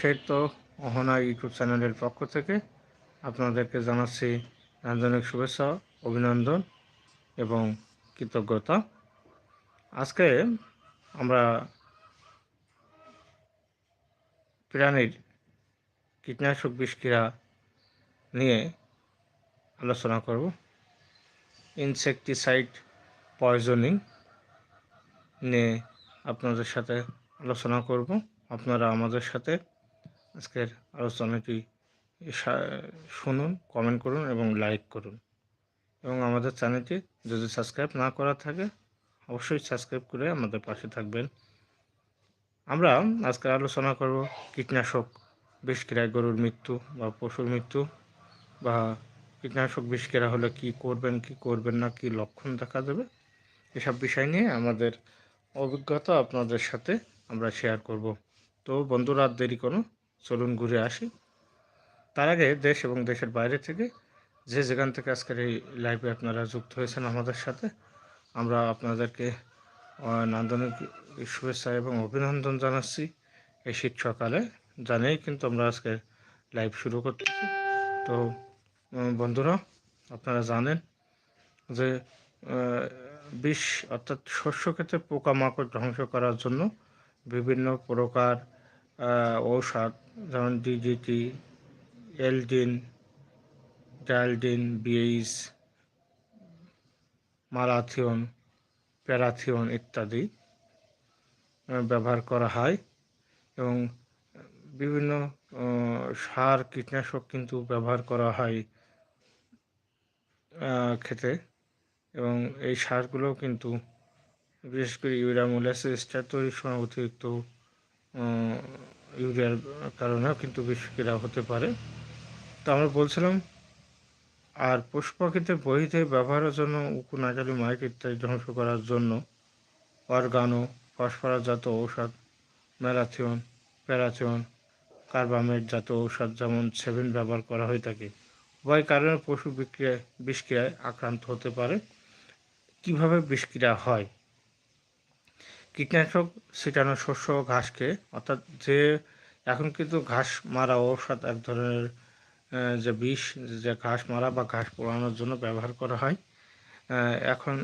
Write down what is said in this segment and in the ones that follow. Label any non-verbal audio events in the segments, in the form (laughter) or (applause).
সাহিত্য অহনা ইউটিউব চ্যানেলের পক্ষ থেকে আপনাদেরকে জানাচ্ছি আন্তরিক শুভেচ্ছা, অভিনন্দন এবং কৃতজ্ঞতা। আজকে আমরা প্রাণীর কীটনাশক বিষক্রিয়া নিয়ে আলোচনা করব। ইনসেকটিসাইড পয়জনিং নিয়ে আপনাদের সাথে আলোচনা করব। আপনারা আমাদের সাথে আজকের আলোচনাটি শুনুন কমেন্ট করুন এবং লাইক করুন। এবং আমাদের চ্যানেলটি যদি সাবস্ক্রাইব না করা থাকে, অবশ্যই সাবস্ক্রাইব করে আমাদের পাশে থাকবেন। আমরা আজকে আলোচনা করব কীটনাশক বিষক্রিয়ায় গরুর মৃত্যু বা পশুর মৃত্যু বা কীটনাশক বিষক্রিয়া হলে কি করবেন কি করবেন না, কি লক্ষণ দেখা দেবে, এসব বিষয় নিয়ে আমাদের অভিজ্ঞতা আপনাদের সাথে আমরা শেয়ার করব। তো বন্ধুরা, আর দেরি কোনো চলুন ঘুরে আসি। তার আগে দেশ এবং দেশের বাইরে থেকে যে যেখান থেকে আজকের এই লাইভে আপনারা যুক্ত হয়েছেন আমাদের সাথে, আমরা আপনাদেরকে নান্দনিক শুভেচ্ছা এবং অভিনন্দন জানাচ্ছি। এই শীত সকালে জানেই কিন্তু আমরা আজকে লাইভ শুরু করতেছি। তো বন্ধুরা, আপনারা জানেন যে বিষ অর্থাৎ শস্য ক্ষেত্রে পোকামাকড় ধ্বংস করার জন্য বিভিন্ন প্রকার ঔষধ যেমন ডিজিটি aldrin dieldrin BH malathion parathion ইত্যাদি ব্যবহার করা হয় এবং বিভিন্ন সার, কীটনাশক কিন্তু ব্যবহার করা হয় খেতে এবং এই সারগুলো কিন্তু বিশেষ করে ইউরিয়া মোলাসিসটা তৈরির সময় অতিরিক্ত ইউরিয়ার কারণেও কিন্তু বিষক্রিয়া হতে পারে। তো আমরা বলছিলাম, আর পশু পাখিতে বহিতে ব্যবহারের জন্য উপনাজালি মাইক ইত্যাদি ধ্বংস করার জন্য অর্গানো, ফসফরাসজাত ঔষধ ম্যালাথিয়ন প্যারাথিয়ন, কার্বামেট জাত ঔষধ যেমন সেভেন ব্যবহার করা হয়ে থাকে। উভয় কারণে পশু বিক্রিয়ায় বিষক্রিয়ায় আক্রান্ত হতে পারে। কীভাবে বিষক্রিয়া হয়? কীটনাশক ছিটানো শস্য ও ঘাসকে, অর্থাৎ যে এখন কিন্তু ঘাস মারা ঔষধ এক ধরনের যে বিষ, যে ঘাস মারা বা ঘাস পোড়ানোর জন্য ব্যবহার করা হয়। এখন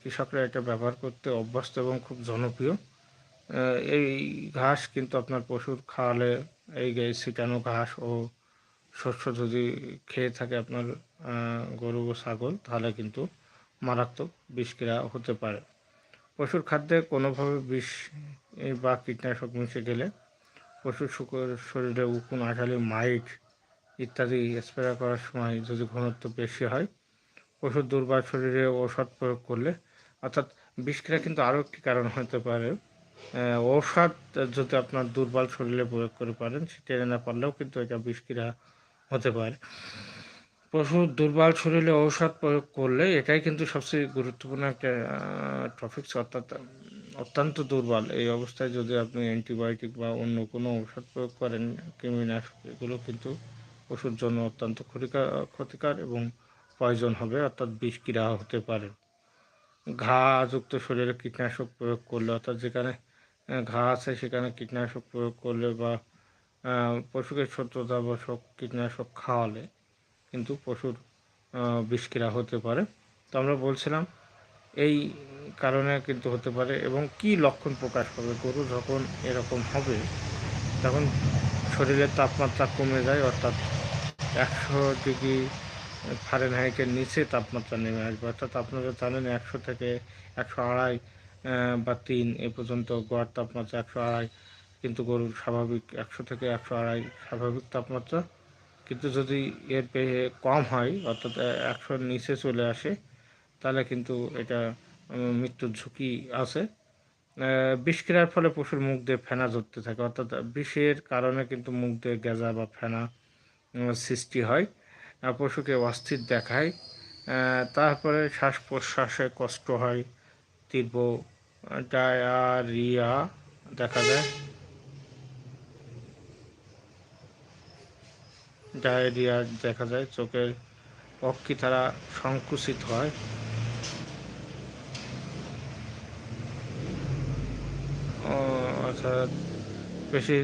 কৃষকরা এটা ব্যবহার করতে অভ্যস্ত এবং খুব জনপ্রিয়। এই ঘাস কিন্তু আপনার পশুর খাওয়ালে এই ছিটানো ঘাস ও শস্য যদি খেয়ে থাকে আপনার গরু ও ছাগল, তাহলে কিন্তু মারাত্মক বিষক্রিয়া হতে পারে। পশুর খাদ্যে কোনোভাবে বিষ বা কীটনাশক মিশে গেলে পশুর শুকর শরীরে উকুন, আঠালি মাইট ইত্যাদি স্প্রে করার সময় যদি ঘনত্ব বেশি হয় পশুর দুর্বল শরীরে ঔষধ প্রয়োগ করলে, অর্থাৎ বিষক্রিয়া কিন্তু আরও একটি কারণ হতে পারে। ঔষধ যদি আপনার দুর্বল শরীরে প্রয়োগ করে পারেন, সেটা না পারলেও কিন্তু এটা বিষক্রিয়া হতে পারে। পশুর দুর্বল শরীরে ঔষধ প্রয়োগ করলে এটাই কিন্তু সবচেয়ে গুরুত্বপূর্ণ একটা টপিক অর্থাৎ অত্যন্ত দুর্বল। এই অবস্থায় যদি আপনি অ্যান্টিবায়োটিক বা অন্য কোনো ঔষধ প্রয়োগ করেন, কৃমিনাশক, এগুলো কিন্তু পশুর জন্য অত্যন্ত ক্ষতিকার ক্ষতিকার এবং প্রয়োজন হবে, অর্থাৎ বিষ বিষক্রিয়া হতে পারে। ঘা যুক্ত শরীরে কীটনাশক প্রয়োগ করলে, অর্থাৎ যেখানে ঘা আছে সেখানে কীটনাশক প্রয়োগ করলে বা পশুকে শত্রুতাবশক কীটনাশক খাওয়ালে কিন্তু পশুর বিষক্রিয়া হতে পারে। তো আমরা বলছিলাম এই কারণে কিন্তু হতে পারে এবং কি লক্ষণ প্রকাশ পাবে গরু যখন এরকম হবে, তখন শরীরের তাপমাত্রা কমে যায়, অর্থাৎ একশো ডিগ্রি ফারেনহাইটের নিচে তাপমাত্রা নেমে আসবে। অর্থাৎ আপনারা জানেন একশো থেকে একশো আড়াই বা তিন এ পর্যন্ত গড় তাপমাত্রা, একশো আড়াই কিন্তু গরুর স্বাভাবিক, একশো থেকে একশো আড়াই স্বাভাবিক তাপমাত্রা। কিন্তু যদি এর পেয়ে কম হয়, অর্থাৎ একশোর নিচে চলে আসে তাহলে কিন্তু এটা মৃত্যুর ঝুঁকি আছে। বিষক্রিয়ার ফলে পশুর মুখ দিয়ে ফেনা ধরতে থাকে। অর্থাৎ বিষের কারণে কিন্তু মুখ দিয়ে গেজা বা ফেনা সৃষ্টি হয়। পশুকে অস্থির দেখায়। তারপরে শ্বাস প্রশ্বাসে কষ্ট হয়, তীব্র ডায়ারিয়া দেখা যায়। ডায়রিয়া দেখা যায়, চোখের অক্ষি তারা সংকুচিত হয় ও, অর্থাৎ পেশি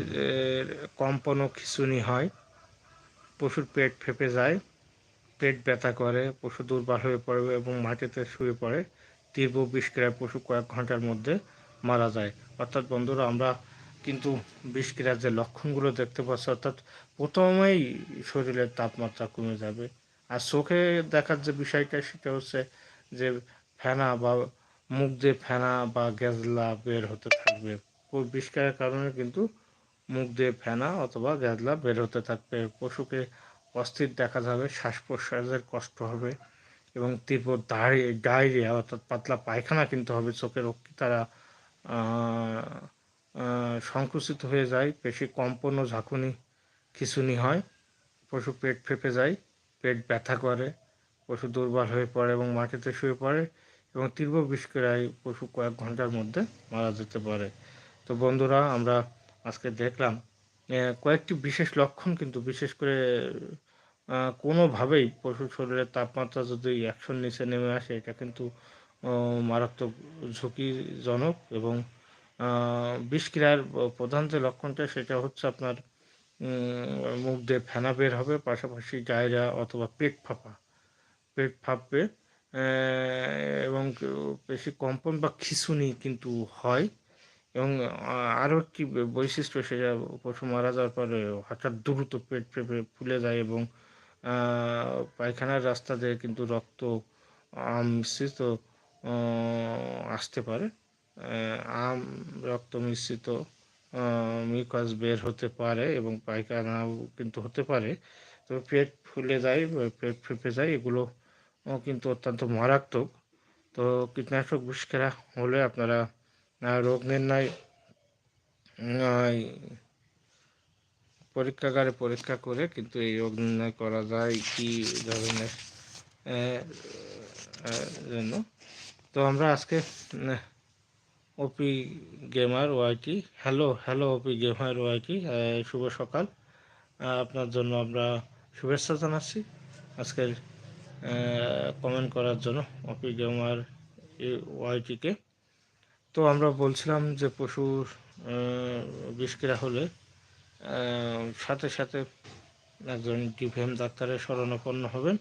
কম্পন ও খিঁচুনি হয়। পশুর পেট ফেপে যায়, পেট ব্যথা করে, পশু দুর্বল হয়ে পড়ে এবং মাটিতে শুয়ে পড়ে। তীব্র বিষক্রিয়ায় পশু কয়েক ঘণ্টার মধ্যে মারা যায়। অর্থাৎ বন্ধুরা, আমরা কিন্তু বিষক্রিয়ার যে লক্ষণগুলো দেখতে পাচ্ছি, অর্থাৎ প্রথমেই শরীরের তাপমাত্রা কমে যাবে। আর চোখে দেখার যে বিষয়টা, সেটা হচ্ছে যে ফেনা বা মুখ দিয়ে ফেনা বা গ্যাজলা বের হতে থাকবে। বিষক্রিয়ার কারণে কিন্তু মুখ দিয়ে ফেনা অথবা গ্যাজলা বের হতে থাকবে। পশুকে অস্থির দেখা যাবে শ্বাস প্রশ্বাসের কষ্ট হবে এবং তীব্র ডায়রিয়া অর্থাৎ পাতলা পায়খানা কিন্তু হবে চোখের তারা সংকুচিত হয়ে যায়, পেশি কম্পন ও ঝাঁকুনি, খিঁচুনি হয়, পশু পেট ফেপে যায়, পেট ব্যথা করে, পশু দুর্বল হয়ে পড়ে এবং মাটিতে শুয়ে পড়ে এবং তীব্র বিষক্রিয়ায় পশু কয়েক ঘণ্টার মধ্যে মারা যেতে পারে। তো বন্ধুরা, আমরা আজকে দেখলাম কয়েকটি বিশেষ লক্ষণ কিন্তু বিশেষ করে কোনোভাবেই পশু শরীরের তাপমাত্রা যদি একশোর নিচে নেমে আসে, এটা কিন্তু মারাত্মক ঝুঁকিজনক এবং বিষক্রিয়ার প্রধান যে লক্ষণটা, সেটা হচ্ছে আপনার মুখ দিয়ে ফেনা বের হবে, পাশাপাশি ডায়রিয়া অথবা পেট ফাঁপা। পেট ফাঁপবে এবং বেশি কম্পন বা খিঁচুনি কিন্তু হয়। এবং আরও একটি বৈশিষ্ট্য সেটা পশু মারা যাওয়ার পরে হঠাৎ দ্রুত পেট ফেপে ফুলে যায় এবং পায়খানার রাস্তা দিয়ে কিন্তু রক্ত মিশ্রিত আসতে পারে। আম, রক্ত মিশ্রিত মিকাস বের হতে পারে এবং পায়খানাও কিন্তু হতে পারে। তো পেট ফুলে যায় পেট ফেপে যায়, এগুলো কিন্তু অত্যন্ত মারাত্মক। তো কীটনাশক বিষকেরা হলে আপনারা রোগ নির্ণয় পরীক্ষাগারে পরীক্ষা করে কিন্তু এই রোগ নির্ণয় করা যায় কি ধরনের জন্য। তো আমরা আজকে OP gamer YT, hello hello OP gamer YT শুভ সকাল। আপনার জন্য আমরা শুভেচ্ছা জানাচ্ছি। আজকের কমেন্ট করার জন্য ওপি গেমার ওয়াইটিকে। তো আমরা বলছিলাম যে পশুর বিষক্রিয়া হলে সাথে সাথে একজন ডিভিএম ডাক্তারের শরণাপন্ন হবেন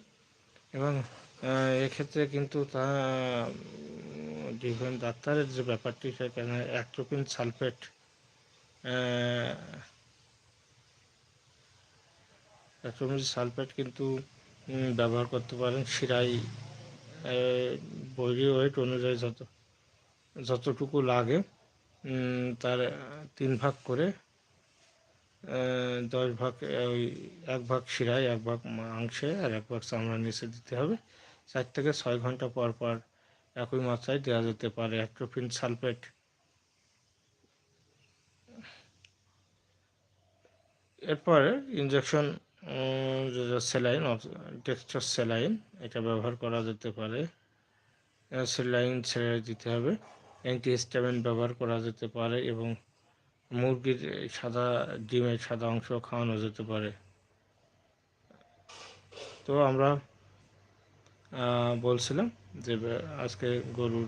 এবং এক্ষেত্রে কিন্তু তা ডিভিএম ডাক্তারের যে ব্যাপারটি সেখানে অ্যাট্রোপিন সালফেট অ্যাট্রোপিন সালফেট কিন্তু ব্যবহার করতে পারেন শিরাই বডি ওয়েট অনুযায়ী যত যতটুকু লাগে তার, তিন ভাগ করে দশ ভাগ ওই এক ভাগ শিরায়, এক ভাগ মাংসে আর এক ভাগ চামড়ার নিচে দিতে হবে। চার থেকে ছয় ঘণ্টা পর পর একই মাত্রায় দেওয়া যেতে পারে অ্যাট্রোফিন সালফেট। এরপরে ইঞ্জেকশন স্যালাইন টেক্সটার স্যালাইন, এটা ব্যবহার করা যেতে পারে। সেলাইন ছেড়ে দিতে হবে। অ্যান্টিহিস্টামিন ব্যবহার করা যেতে পারে এবং মুরগির সাদা, ডিমের সাদা অংশ খাওয়ানো যেতে পারে। তো আমরা বলছিলাম যে, আজকে গরুর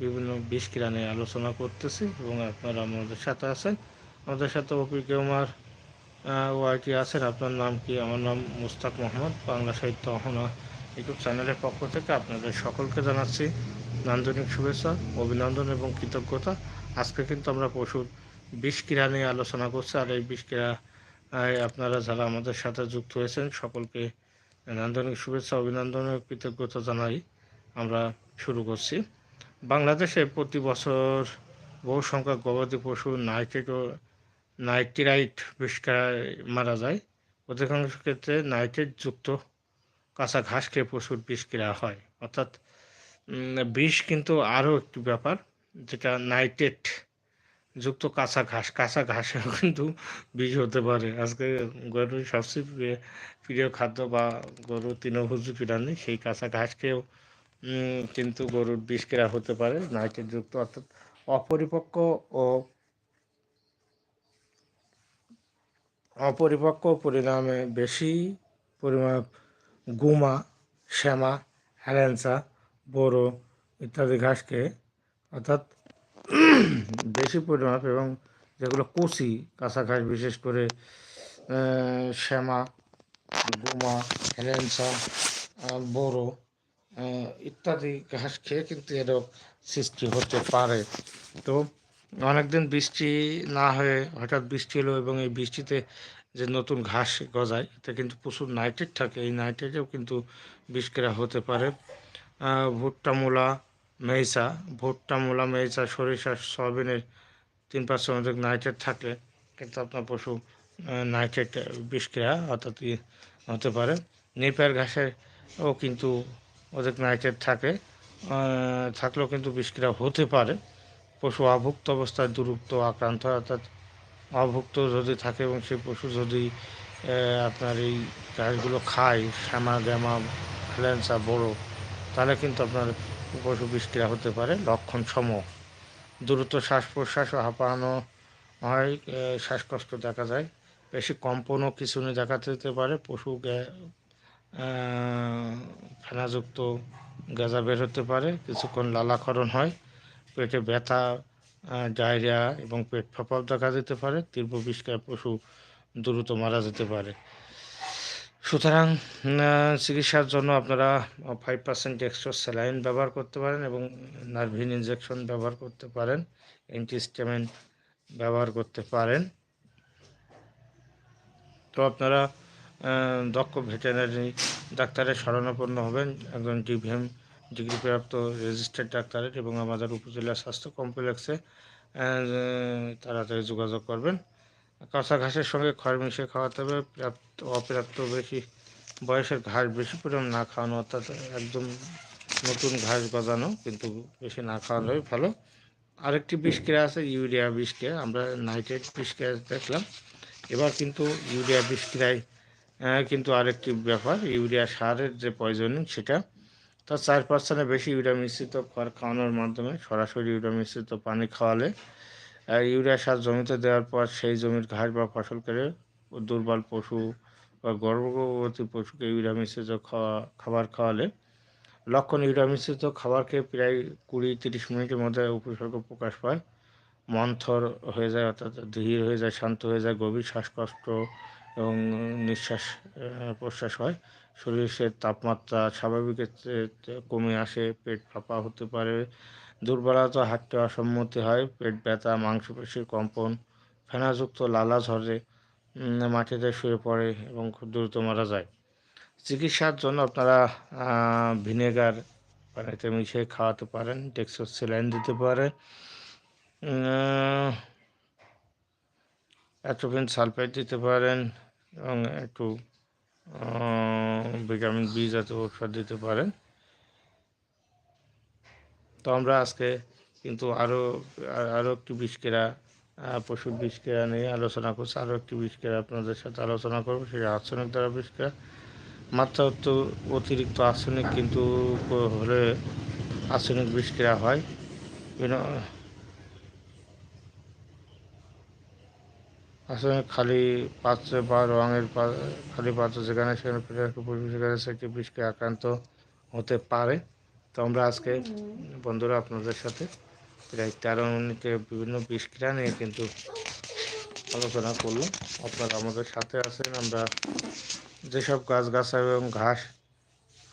বিভিন্ন বিষ কিরা নিয়ে আলোচনা করতেছি এবং আপনারা আমাদের সাথে আছেন। আমাদের সাথে অপিকেমার ওয়াইটি আছেন। আপনার নাম কি? আমার নাম মুস্তাক মোহাম্মদ, বাংলা সাহিত্য অহনা ইউটিউব চ্যানেলের পক্ষ থেকে আপনাদের সকলকে জানাচ্ছি নান্দনিক শুভেচ্ছা, অভিনন্দন এবং কৃতজ্ঞতা। আজকে কিন্তু আমরা পশুর বিষ ক্রীড়া নিয়ে আলোচনা করছি, আর এই বিষ ক্রীড়া আপনারা যারা আমাদের সাথে যুক্ত হয়েছেন, সকলকে নান্দনিক শুভেচ্ছা, অভিনন্দন ও কৃতজ্ঞতা জানাই আমরা শুরু করছি। বাংলাদেশে প্রতি বছর বহু সংখ্যক গবাদি পশু নাইট্রেট ও নাইট্রাইট বিষক্রিয়ায় মারা যায়। অধিকাংশ ক্ষেত্রে নাইট্রেট যুক্ত কাঁচা ঘাস খেয়ে পশুর বিষক্রিয়া হয়। অর্থাৎ বিষ কিন্তু আরও একটি ব্যাপার, যেটা নাইট্রেট যুক্ত কাঁচা ঘাস, কাঁচা ঘাসেও কিন্তু বিষ হতে পারে। আজকে গরুর সবচেয়ে প্রিয় খাদ্য বা গরু তৃণভোজী প্রাণী, সেই কাঁচা ঘাস খেয়েও কিন্তু গরুর বিষ কেরা হতে পারে, নাইট্রেট যুক্ত, অর্থাৎ অপরিপক্ক ও অপরিপক্ক পরিণামে বেশি পরিমাণ গুমা, শ্যামা হ্যালেন্সা বড়ো ইত্যাদি ঘাসকে, অর্থাৎ বেশি পরিমাপ এবং যেগুলো কচি, কাঁচা ঘাস বিশেষ করে শ্যামা, গুমা হেলেন্সা বড়ো ইত্যাদি ঘাস খেয়ে কিন্তু এরও সৃষ্টি হতে পারে। তো অনেকদিন বৃষ্টি না হয়ে হঠাৎ বৃষ্টি এলো এবং এই বৃষ্টিতে যে নতুন ঘাস গজায়, এতে কিন্তু প্রচুর নাইট্রেট থাকে। এই নাইট্রেটেও কিন্তু বিষক্রিয়া হতে পারে। ভুট্টা, মূলা, মেইসা, ভুট্টা, মূলা, মেইসা, সরিষা, সয়াবিনের তিন পার্সেন্ট অধিক নাইট্রেট থাকলে কিন্তু আপনার পশু নাইট্রেট বিষক্রিয়া অর্থাৎ হতে পারে। নেপিয়ার ঘাসেও কিন্তু অধিক নাইট্রেট থাকে থাকলেও কিন্তু বিষক্রিয়া হতে পারে। পশু অভুক্ত অবস্থায় দুরুক্ত, আক্রান্ত হয় অর্থাৎ অভুক্ত যদি থাকে এবং সেই পশু যদি আপনার এই ঘাসগুলো খায়, শ্যামা, গ্যামা ফ্ল্যান্সা বড় তাহলে কিন্তু আপনার পশু বিষক্রিয়া হতে পারে লক্ষণ সম দ্রুত শ্বাস প্রশ্বাস হাঁপানো হয় শ্বাসকষ্ট দেখা যায়। বেশি কম্পনও কিছু কিছুনি দেখা যেতে পারে। পশু ফেনাযুক্ত গাঁজা বের হতে পারে। কিছুক্ষণ লালাকরণ হয়। পেটে ব্যথা ডায়রিয়া এবং পেট ফাঁপাও দেখা যেতে পারে। তীব্র বিষক্রিয়ায় পশু দ্রুত মারা যেতে পারে। সুতরাং চিকিৎসার জন্য আপনারা ফাইভ পার্সেন্ট এক্সট্রা স্যালাইন ব্যবহার করতে পারেন এবং নার্ভিন ইনজেকশন ব্যবহার করতে পারেন অ্যান্টিস্টামিন ব্যবহার করতে পারেন। তো আপনারা দক্ষ ভেটেরিনারি ডাক্তারের শরণাপন্ন হবেন, একজন ডিভিএম ডিগ্রিপ্রাপ্ত রেজিস্টার্ড ডাক্তারের এবং আমাদের উপজেলা স্বাস্থ্য কমপ্লেক্সে তাড়াতাড়ি যোগাযোগ করবেন। কাঁচা ঘাসের সঙ্গে খড় মিশিয়ে খাওয়াতে হবে, প্রাপ্ত, অপ্রাপ্ত বেশি বয়সের ঘাস বেশি পরিমাণ না খাওয়ানো অর্থাৎ একদম নতুন ঘাস গজানো কিন্তু বেশি না খাওয়ানোই ভালো। আরেকটি বিষক্রিয়া আছে, ইউরিয়া বিষক্রিয়া আমরা নাইট্রেট বিষক্রিয়া দেখলাম। এবার কিন্তু ইউরিয়া বিষক্রিয়ায় কিন্তু আরেকটি ব্যাপার, ইউরিয়া সারের যে পয়জনিং সেটা তার চার পার্সেন্টের বেশি ইউরিয়া মিশ্রিত খড় খাওয়ানোর মাধ্যমে সরাসরি ইউরিয়া মিশ্রিত পানি খাওয়ালে ইউরিয়া সার জমিতে দেওয়ার পর সেই জমির ঘাস বা ফসল কেড়ে দুর্বল পশু বা গর্ভবতী পশুকে ইউরিয়া মিশ্রিত খাওয়া, খাবার খাওয়ালে লক্ষণ ইউরিয়া মিশ্রিত খাবার খেয়ে প্রায় কুড়ি তিরিশ মিনিটের মধ্যে উপসর্গ প্রকাশ পায়। মন্থর হয়ে যায়, অর্থাৎ ধীর হয়ে যায়, শান্ত হয়ে যায়, গভীর শ্বাসকষ্ট এবং নিঃশ্বাস প্রশ্বাস হয়। শরীরের তাপমাত্রা স্বাভাবিকের কমে আসে, পেট ফাঁপা হতে পারে দুর্বলতা হাঁটতে অসম্মতি হয়, পেট ব্যথা মাংসপেশির কম্পন, ফেনাযুক্ত লালা ঝরে মাটিতে শুয়ে পড়ে এবং খুব দ্রুত মারা যায়। চিকিৎসার জন্য আপনারা ভিনেগার পানিতে মিশিয়ে খাওয়াতে পারেন ডেক্সোসিলাইন দিতে পারেন। অ্যাট্রোপিন সালফেট দিতে পারেন এবং একটু ভিটামিন বি জাতীয় ওষুধ দিতে পারেন। তো আমরা আজকে কিন্তু আরও আরও একটি বিষকেরা পশুর বিষকেরা নিয়ে আলোচনা করছি আরও একটি বিষকেরা আপনাদের সাথে আলোচনা করব, সেই আর্সেনিক দ্বারা বিষকেরা মাত্রা অতিরিক্ত আর্সেনিক কিন্তু হলে আর্সেনিক বিষক্রিয়া হয়। আসলে খালি পাত্রে বা রঙের খালি পাত্র যেখানে সেখানে সেখানে সেটি বিষকে আক্রান্ত হতে পারে। তো আমরা আজকে বন্ধুরা আপনাদের সাথে প্রায় তেরো মিনিটে বিভিন্ন বিষক্রিয়া নিয়ে কিন্তু আলোচনা করলাম আপনারা আমাদের সাথে আছেন। আমরা যেসব গাছগাছা এবং ঘাস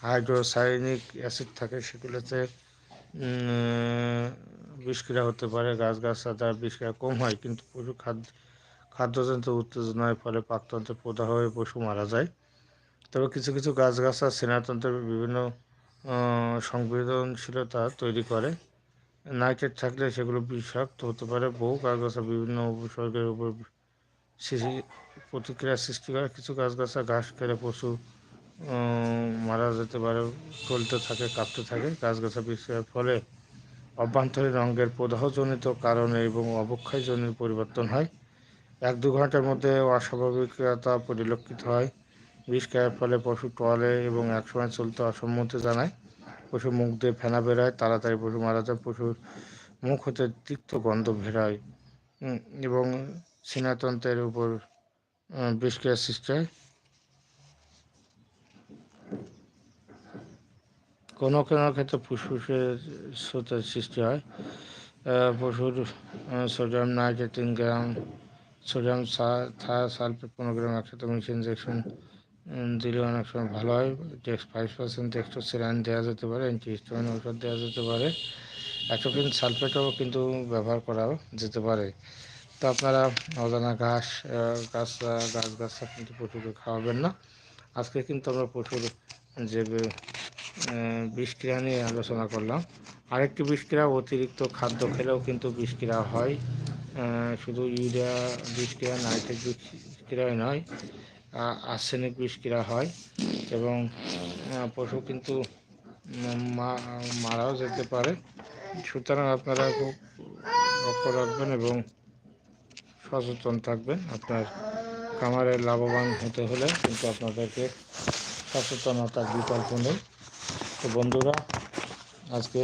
হাইড্রোসাইনিক অ্যাসিড থাকে সেগুলোতে বিষক্রিয়া হতে পারে গাছগাছা দ্বারা বিষক্রিয়া কম হয়, কিন্তু পশু খাদ্য, খাদ্যজনিত উত্তেজনার ফলে পাকতন্ত্রে প্রদাহ হয়ে পশু মারা যায়। তবে কিছু কিছু গাছগাছা সেনাতন্ত্রের বিভিন্ন সংবেদনশীলতা তৈরি করে। নাইট্রেট থাকলে সেগুলো বিষাক্ত হতে পারে। বহু গাছগাছা বিভিন্ন উপসর্গের উপর প্রতিক্রিয়া সৃষ্টি করে। কিছু গাছগাছা ঘাস খেলে পশু মারা যেতে পারে চলতে থাকে, কাঁপতে থাকে। গাছগাছা বিষের ফলে অভ্যন্তরীণ অঙ্গের প্রদাহজনিত কারণে এবং অবক্ষয়জনিত পরিবর্তন হয়। এক দু ঘণ্টার মধ্যে অস্বাভাবিকতা পরিলক্ষিত হয়। বিষ খাওয়ার ফলে পশু টলে এবং একসময় চলতে অসম্মতি জানায়। পশু মুখ দিয়ে ফেনা বেরোয় তাড়াতাড়ি পশু মারা যায় পশুর মুখ হতে তিক্ত গন্ধ বেরোয় এবং সিনাতন্ত্রের উপর আহ, বিষক্রিয়ার সৃষ্টি হয় কোনো কোনো ক্ষেত্রে ফুসফুসের স্রোতের সৃষ্টি হয়। পশুর সোডিয়াম নাইট্রেট তিন গ্রাম সোডিয়াম সালফেট পনেরো গ্রাম একসাথে মিশিয়ে ইঞ্জেকশন দিলে অনেক সময় ভালো হয়। টেক্স ফাইভ পার্সেন্ট টেক্সটোসিরাইন দেওয়া যেতে পারে অ্যান্টিহিস্টামিন ওষুধ দেওয়া যেতে পারে। অ্যাট্রোপিন সালফেটও কিন্তু ব্যবহার করা যেতে পারে। তো আপনারা অজানা ঘাস গাছ গাছ গাছটা কিন্তু পশুকে খাওয়াবেন না। আজকে কিন্তু আমরা পশুর যে বিষক্রিয়া নিয়ে আলোচনা করলাম। আরেকটি বিষক্রিয়া, অতিরিক্ত খাদ্য খেলেও কিন্তু বিষক্রিয়া হয়। শুধু ইউরিয়া বিষক্রিয়া, নাইট্রেট বিষক্রিয়াই নয় আর্সেনিক বিষক্রিয়া হয় এবং পশু কিন্তু মারাও যেতে পারে। সুতরাং আপনারা খুব লক্ষ্য রাখবেন এবং সচেতন থাকবেন। আপনার খামারে লাভবান হতে হলে কিন্তু আপনাদেরকে সচেতনতার বিকল্প নেই। তো বন্ধুরা, আজকে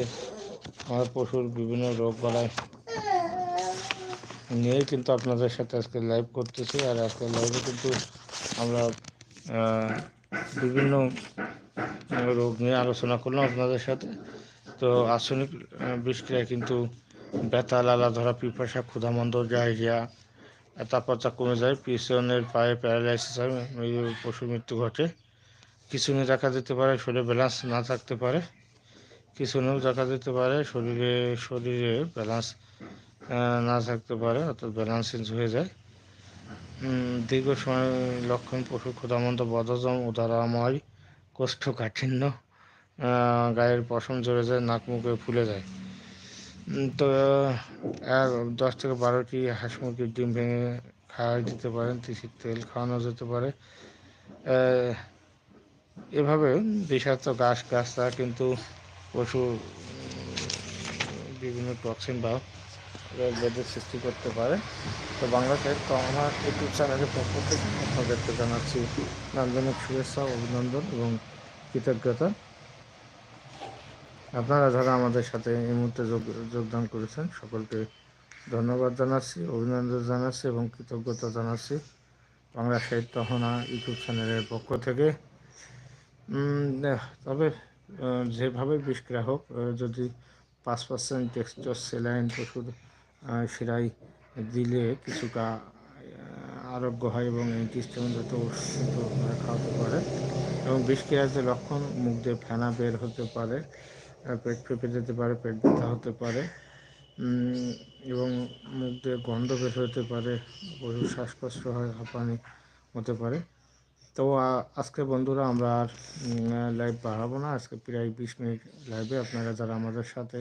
আমার পশুর বিভিন্ন রোগ বালাই নিয়েই কিন্তু আপনাদের সাথে আজকে লাইভ করতেছি। আর আজকে লাইভে কিন্তু আমরা বিভিন্ন রোগ নিয়ে আলোচনা করলাম আপনাদের সাথে। তো আসনিক বিষক্রিয়া কিন্তু ব্যথা, লালা ধরা, পিপাসা, ক্ষুধামন্দ, ডায়রিয়া তাপমাত্রা কমে যায়। পিছনের পায়ে প্যারালাইসিস হয় পশুর মৃত্যু ঘটে। কিছু নিয়ে দেখা যেতে পারে, শরীরে ব্যালেন্স না থাকতে পারে। কিছু নিয়েও দেখা যেতে পারে, শরীরে শরীরে ব্যালেন্স না থাকতে পারে, অর্থাৎ ব্যালেন্স চেঞ্জ হয়ে যায়। দীর্ঘ সময় লক্ষণ, পশু ক্ষুধামন্ত, বদহজম উদারাময় কোষ্ঠকাঠিন্য গায়ের পশম ঝরে যায়, নাক মুখে ফুলে যায়। তো এক, দশ থেকে বারোটি হাঁস মুরগির ডিম ভেঙে খাওয়াই দিতে পারেন তিসির তেল খাওয়ানো যেতে পারে। এভাবে বিষাক্ত গাছ গাছরা কিন্তু পশু বিভিন্ন টক্সিন বা ব্যাধির সৃষ্টি করতে পারে। তো বাংলাদেশ তো আমার ইউটিউব চ্যানেলের পক্ষ থেকে আপনাদেরকে জানাচ্ছি নান্দনিক শুভেচ্ছা অভিনন্দন এবং কৃতজ্ঞতা। আপনারা যারা আমাদের সাথে এই মুহূর্তে যোগ- যোগদান করেছেন সকলকে ধন্যবাদ জানাচ্ছি অভিনন্দন জানাচ্ছি এবং কৃতজ্ঞতা জানাচ্ছি বাংলা সাহিত্য হনা ইউটিউব চ্যানেলের পক্ষ থেকে। তবে যেভাবে বিষক্রিয়া হোক আহ, যদি পাঁচ পার্সেন্ট টেক্সটোস সেলাইন ওষুধ শিরায় দিলে কিছুটা আরোগ্য হয় এবং অ্যান্টিস্টামিন জাতীয় ওষুধ খাওয়াতে পারে এবং বিষক্রিয়ার লক্ষণ, মুখ দিয়ে ফেনা বের হতে পারে পেট ফেঁপে যেতে পারে, পেট ব্যথা হতে পারে এবং মুখ দিয়ে গন্ধ বের হতে পারে পশুর শ্বাসকষ্ট হয়, হাঁপানি হতে পারে। তো আজকে বন্ধুরা আমরা আর লাইভ বাড়াবো না। আজকে প্রায় বিশ মিনিট লাইভে আপনারা যারা আমাদের সাথে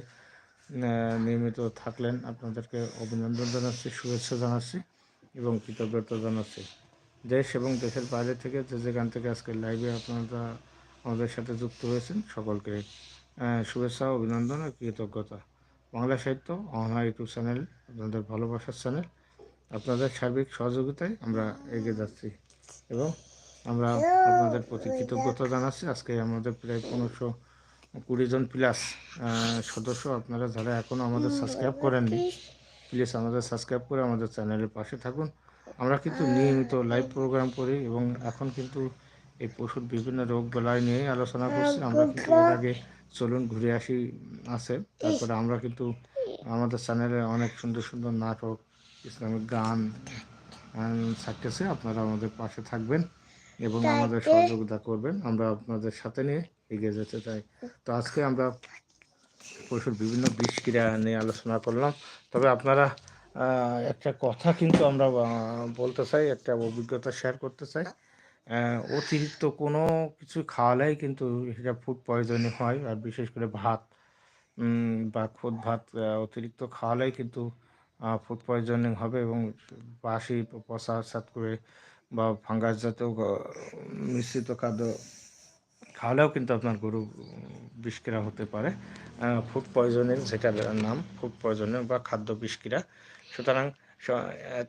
নিয়মিত থাকলেন। আপনাদেরকে অভিনন্দন জানাচ্ছি, শুভেচ্ছা জানাচ্ছি এবং কৃতজ্ঞতা জানাচ্ছি। দেশ এবং দেশের বাইরে থেকে যে যেখান থেকে আজকে লাইভে আপনারা আমাদের সাথে যুক্ত হয়েছেন, সকলকে শুভেচ্ছা, অভিনন্দন ও কৃতজ্ঞতা। বাংলা সাহিত্য অনলাইন ইউটিউব চ্যানেল, আপনাদের ভালোবাসার চ্যানেল। আপনাদের সার্বিক সহযোগিতায় আমরা এগিয়ে যাচ্ছি এবং আমরা আপনাদের প্রতি কৃতজ্ঞতা জানাচ্ছি। আজকে আমাদের প্রায় পনেরোশো কুড়ি জন প্লাস সদস্য আপনারা যারা এখনও আমাদের সাবস্ক্রাইব করেননি প্লিজ আমাদের সাবস্ক্রাইব করে আমাদের চ্যানেলের পাশে থাকুন। আমরা কিন্তু নিয়মিত লাইভ প্রোগ্রাম করি এবং এখন কিন্তু এই পশুর বিভিন্ন রোগ বেলায় নিয়ে আলোচনা করছি। আমরা কিন্তু এর আগে চলুন ঘুরে আসি আছে। তারপরে আমরা কিন্তু আমাদের চ্যানেলে অনেক সুন্দর সুন্দর নাটক ইসলামিক গান থাকতেছে আপনারা আমাদের পাশে থাকবেন এবং আমাদের সহযোগিতা করবেন। আমরা আপনাদের সাথে নিয়ে এগিয়ে যেতে চাই। তো আজকে আমরা পশুর বিভিন্ন বিষক্রিয়া নিয়ে আলোচনা করলাম। তবে আপনারা একটা কথা কিন্তু আমরা বলতে চাই, একটা অভিজ্ঞতা শেয়ার করতে চাই। অতিরিক্ত কোনো কিছু খাওয়ালেই কিন্তু সেটা ফুড পয়জনিং হয়, আর বিশেষ করে ভাত বা খুদ ভাত অতিরিক্ত খাওয়ালেই কিন্তু ফুড পয়জনিং হবে এবং বাসি পচা সাত করে বা ফাঙ্গাস জাতীয় মিশ্রিত খাদ্য খাওয়ালেও কিন্তু আপনার গরু বিষক্রিয়া হতে পারে। ফুড পয়জনিং যেটার নাম ফুড পয়জনিং বা খাদ্য বিষক্রিয়া সুতরাং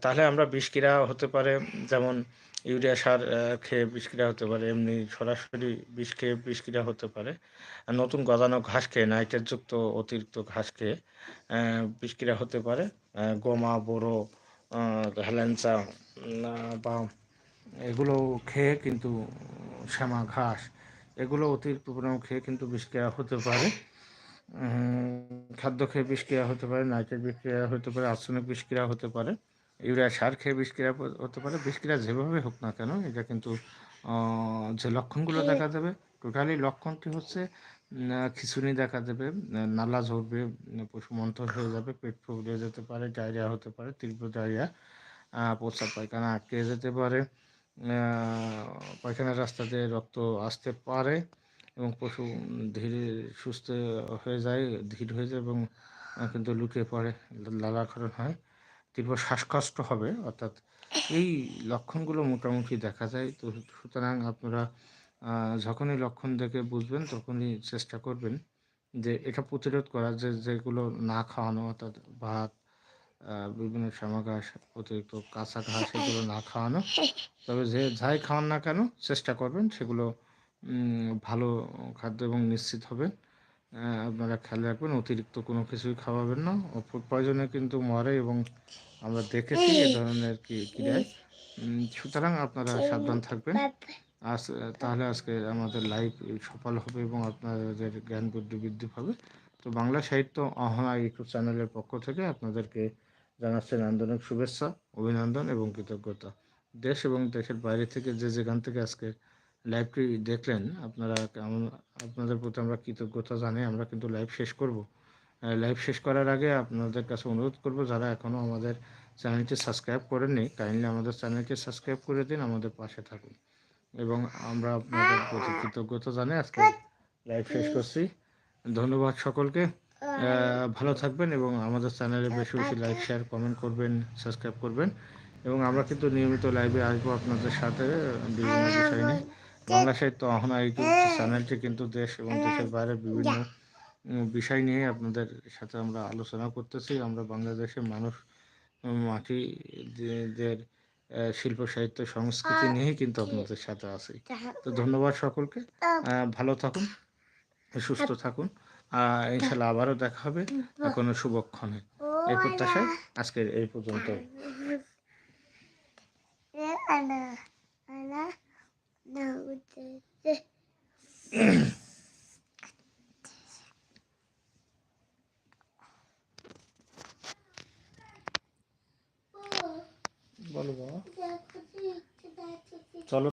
তাহলে আমরা বিষক্রিয়া হতে পারে, যেমন ইউরিয়া সার খেয়ে বিষক্রিয়া হতে পারে, এমনি সরাসরি বিষ খেয়ে বিষক্রিয়া হতে পারে। নতুন গজানো ঘাস খেয়ে নাইট্রেটযুক্ত অতিরিক্ত ঘাস খেয়ে বিষক্রিয়া হতে পারে। গোমা, বোরো হেলেঞ্চা বা এগুলো খেয়ে কিন্তু শ্যামা ঘাস এগুলো অতিরিক্ত পরিমাণ খেয়ে কিন্তু বিষক্রিয়া হতে পারে। খাদ্য খেয়ে বিষক্রিয়া হতে পারে নাইট্রেট বিষক্রিয়া হতে পারে আর্সেনিক বিষক্রিয়া হতে পারে ইউরিয়া সার খেয়ে বিষক্রিয়া হতে পারে বিষক্রিয়া যেভাবে হোক না কেন এটা কিন্তু যে লক্ষণগুলো দেখা দেবে টোটালি লক্ষণটি হচ্ছে খিঁচুনি দেখা দেবে নালা ঝরবে পশু মন্থর হয়ে যাবে পেট ফুলে যেতে পারে ডায়রিয়া হতে পারে তীব্র ডায়রিয়া প্রস্রাব পায়খানা আটকে যেতে পারে। পায়খানার রাস্তা দিয়ে রক্ত আসতে পারে এবং পশু ধীরে সুস্থ হয়ে যায়, ধীর হয়ে যায় এবং কিন্তু লুটিয়ে পড়ে, লালাক্ষরণ হয়। তীব্র শ্বাসকষ্ট হবে, অর্থাৎ এই লক্ষণগুলো মোটামুটি দেখা যায়। তো সুতরাং আপনারা যখনই লক্ষণ দেখে বুঝবেন, তখনই চেষ্টা করবেন যে এটা প্রতিরোধ করা, যে যেগুলো না খাওয়ানো, অর্থাৎ ভাত বিভিন্ন শামা ঘাস অতিরিক্ত কাঁচা ঘাস এগুলো না খাওয়ানো। তবে যে যাই খাওয়ান না কেন, চেষ্টা করবেন সেগুলো ভালো খাদ্য এবং নিশ্চিত হবেন। আপনারা খেয়াল রাখবেন, অতিরিক্ত কোনো কিছুই খাওয়াবেন না। ফুড পয়জনে কিন্তু মরে এবং আমরা দেখেছি এ ধরনের কি ক্রিয়ায় সুতরাং আপনারা সাবধান থাকবেন। আজ, তাহলে আজকে আমাদের লাইভ সফল হবে এবং আপনাদের জ্ঞান বুদ্ধি বৃদ্ধি পাবে। তো বাংলা সাহিত্য অহনা ইউটিউব চ্যানেলের পক্ষ থেকে আপনাদেরকে জানাচ্ছেন আন্দোলন, শুভেচ্ছা, অভিনন্দন এবং কৃতজ্ঞতা। দেশ এবং দেশের বাইরে থেকে যে যেখান থেকে আজকে লাইভটি দেখলেন, আপনারা কেমন, আপনাদের প্রতি আমরা কৃতজ্ঞতা জানাই। আমরা কিন্তু লাইভ শেষ করব। লাইভ শেষ করার আগে আপনাদের কাছে অনুরোধ করব, যারা এখনও আমাদের চ্যানেলটি সাবস্ক্রাইব করেননি কাইন্ডলি আমাদের চ্যানেলকে সাবস্ক্রাইব করে দিন, আমাদের পাশে থাকুন। এবং আমরা আপনাদের প্রতি কৃতজ্ঞতা জানাই। আজকে লাইভ শেষ করছি। ধন্যবাদ সকলকে। ভালো থাকবেন এবং আমাদের চ্যানেলে বেশি বেশি লাইক শেয়ার কমেন্ট করবেন সাবস্ক্রাইব করবেন। এবং আমরা কিন্তু নিয়মিত লাইভে আসব আপনাদের সাথে বিভিন্ন বিষয় নিয়ে। বাংলা সাহিত্য অহনা ইউটিউব চ্যানেলটি কিন্তু দেশ এবং দেশের বাইরে বিভিন্ন বিষয় নিয়ে আপনাদের সাথে আমরা আলোচনা করতেছি। আমরা বাংলাদেশের মানুষ মাটিদের শিল্প সাহিত্য সংস্কৃতি নিয়েই কিন্তু আপনাদের সাথে আছি। তো ধন্যবাদ সকলকে। ভালো থাকুন সুস্থ থাকুন। (laughs) ইনশাল্লাহ আবারও দেখা হবে। কোনো শুভক্ষণে। এই প্রত্যাশায় আজকের এই পর্যন্ত। (coughs) বলো বাবা।